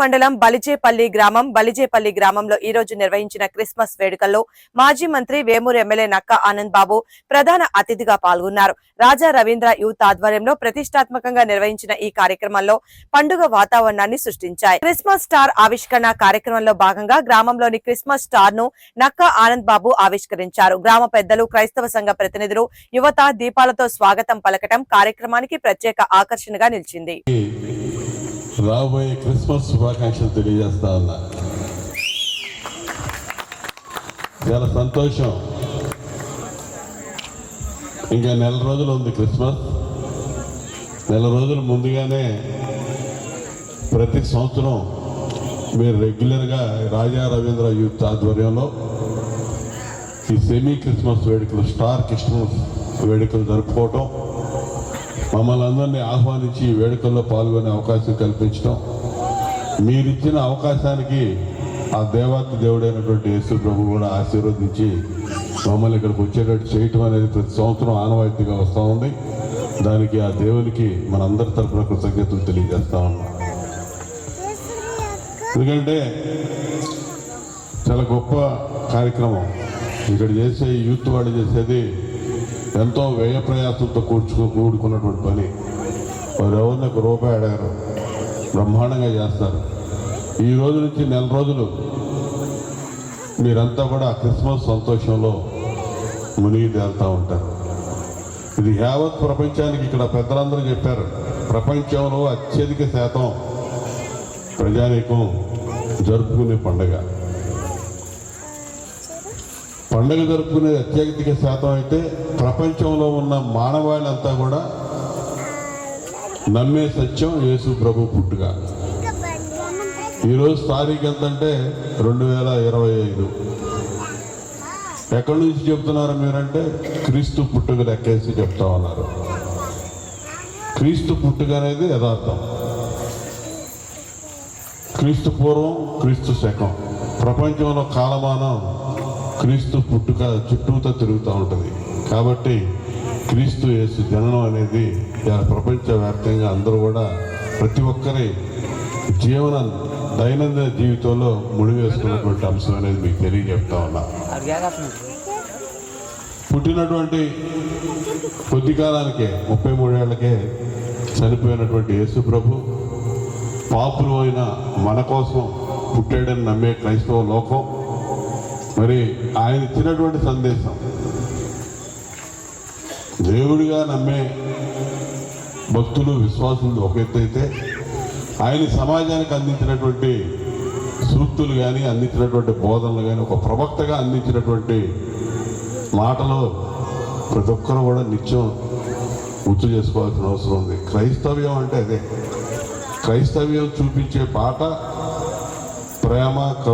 మండలం బలిజేపల్లి గ్రామం బలిజేపల్లి గ్రామంలో ఈ రోజు నిర్వహించిన క్రిస్మస్ వేడుకల్లో మాజీ మంత్రి వేమూరు ఎమ్మెల్యే నక్క ఆనంద్ బాబు ప్రధాన అతిథిగా పాల్గొన్నారు. రాజా రవీంద్ర యూత్ ఆధ్వర్యంలో ప్రతిష్టాత్మకంగా నిర్వహించిన ఈ కార్యక్రమంలో పండుగ వాతావరణాన్ని సృష్టించాయి. క్రిస్మస్ స్టార్ ఆవిష్కరణ కార్యక్రమంలో భాగంగా గ్రామంలోని క్రిస్మస్ స్టార్ను నక్క ఆనంద్ బాబు ఆవిష్కరించారు. గ్రామ పెద్దలు క్రైస్తవ సంఘ ప్రతినిధులు యువత దీపాలతో స్వాగతం పలకటం కార్యక్రమానికి ప్రత్యేక ఆకర్షణగా నిలిచింది. రాబోయే క్రిస్మస్ శుభాకాంక్షలు తెలియజేస్తా ఉన్నా. చాలా సంతోషం. ఇంకా నెల రోజులు ఉంది క్రిస్మస్. నెల రోజులు ముందుగానే ప్రతి సంవత్సరం మీరు రెగ్యులర్గా రాజా రవీంద్ర యూత్ ఆధ్వర్యంలో ఈ సెమీ క్రిస్మస్ వేడుకలు స్టార్ క్రిస్మస్ వేడుకలు జరుపుకోవటం మమ్మల్ని అందరినీ ఆహ్వానించి వేడుకల్లో పాల్గొనే అవకాశం కల్పించడం మీరిచ్చిన అవకాశానికి ఆ దేవాతి దేవుడైనటువంటి యేసు ప్రభు కూడా ఆశీర్వదించి మమ్మల్ని ఇక్కడికి వచ్చేటట్టు చేయటం అనేది ప్రతి సంవత్సరం ఆనవాయితీగా వస్తూ ఉంది. దానికి ఆ దేవునికి మనందరి తరఫున కృతజ్ఞతలు తెలియజేస్తా ఉన్నాం. ఎందుకంటే చాలా గొప్ప కార్యక్రమం. ఇక్కడ చేసే యూత్ వాళ్ళు చేసేది ఎంతో వ్యయ ప్రయాసంతో కూర్చుకు కూడుకున్నటువంటి పని. పది ఎవరిని ఒక రూపాయి అడగారు. బ్రహ్మాండంగా చేస్తారు. ఈ రోజు నుంచి నెల రోజులు మీరంతా కూడా క్రిస్మస్ సంతోషంలో మునిగి తేలుతూ ఉంటారు. ఇది యావత్ ప్రపంచానికి ఇక్కడ పెద్దలందరూ చెప్పారు. ప్రపంచంలో అత్యధిక శాతం ప్రజానీకం జరుపుకునే పండుగ. పండుగ జరుపుకునేది అత్యధిక శాతం అయితే ప్రపంచంలో ఉన్న మానవాళ్ళంతా కూడా నమ్మే సత్యం యేసు ప్రభు పుట్టుక. ఈరోజు తారీఖు ఎంతంటే రెండు వేల ఇరవై ఐదు. ఎక్కడి నుంచి చెప్తున్నారు మీరంటే క్రీస్తు పుట్టుక లెక్కేసి చెప్తా ఉన్నారు. క్రీస్తు పుట్టుక అనేది యథార్థం. క్రీస్తు పూర్వం క్రీస్తు శకం. ప్రపంచంలో కాలమానం క్రీస్తు పుట్టుక చుట్టూతో తిరుగుతూ ఉంటుంది. కాబట్టి క్రీస్తు యేసు జననం అనేది ప్రపంచవ్యాప్తంగా అందరూ కూడా ప్రతి ఒక్కరి జీవన దైనందిన జీవితంలో ముడివేసుకున్నటువంటి అంశం అనేది మీకు తెలియజెప్తా ఉన్నా. పుట్టినటువంటి కొద్ది కాలానికే ముప్పై మూడేళ్ళకే చనిపోయినటువంటి యేసు ప్రభు పాపులు అయిన మన కోసం పుట్టాడని నమ్మే క్రైస్తవ లోకం మరి ఆయన ఇచ్చినటువంటి సందేశం. దేవుడిగా నమ్మే భక్తులు విశ్వాసులు ఒక ఎత్తైతే ఆయన సమాజానికి అందించినటువంటి సూక్తులు కానీ అందించినటువంటి బోధనలు కానీ ఒక ప్రవక్తగా అందించినటువంటి మాటలు ప్రతి ఒక్కరు కూడా నిత్యం గుర్తు చేసుకోవాల్సిన అవసరం ఉంది. క్రైస్తవ్యం అంటే అదే. క్రైస్తవ్యం చూపించే పాట ప్రేమ కరు-